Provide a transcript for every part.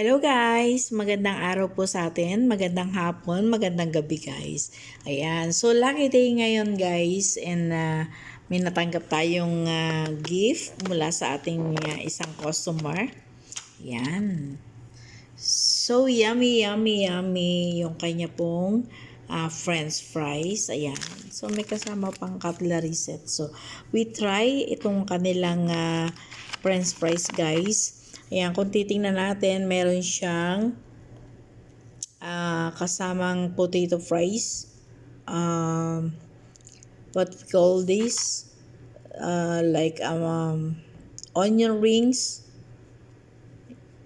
Hello guys! Magandang araw po sa atin. Magandang hapon, magandang gabi guys. Ayan. So, lucky day ngayon guys. And uh, may natanggap tayong uh, gift mula sa ating uh, isang customer. Ayan. So, yummy, yummy, yummy yung kanya pong uh, french fries. Ayan. So, may kasama pang cutlery set. So, we try itong kanilang uh, french fries guys. Ayan, kung titingnan natin, meron siyang uh, kasamang potato fries. Um, what we call this? Uh, like um, onion rings,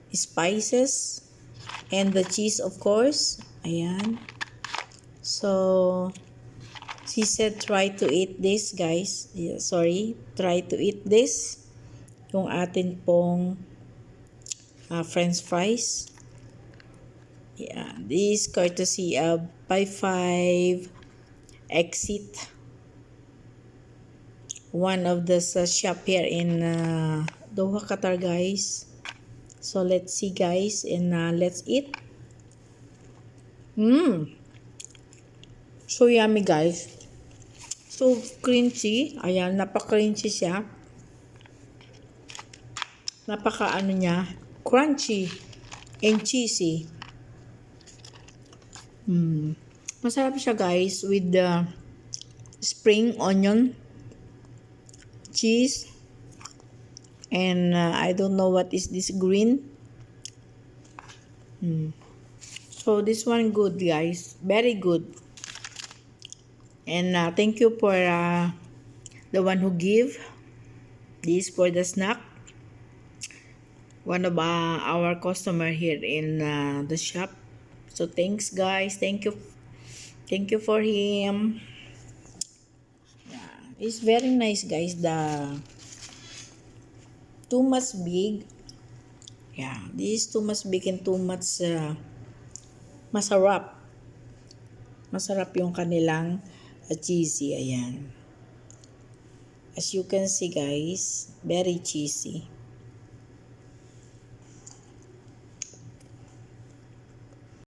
spices, and the cheese of course. Ayan. So, she said try to eat this guys. Yeah, sorry, try to eat this. Yung atin pong uh, french fries. Yeah, this courtesy of 55 Exit. One of the uh, shop here in uh, Doha, Qatar, guys. So let's see, guys, and uh, let's eat. Mmm. So yummy, guys. So crunchy. Ayan, napaka-crunchy siya. Napaka ano niya, crunchy and cheesy. Mm. Masarap siya guys with the spring onion, cheese, and uh, I don't know what is this green. Mm. So this one good guys, very good. And uh, thank you for uh, the one who give this for the snack one of uh, our customer here in uh, the shop. So thanks guys. Thank you. Thank you for him. Yeah, it's very nice guys. The too much big. Yeah, this is too much big and too much uh, masarap. Masarap yung kanilang uh, cheesy. Ayan. As you can see guys, very cheesy.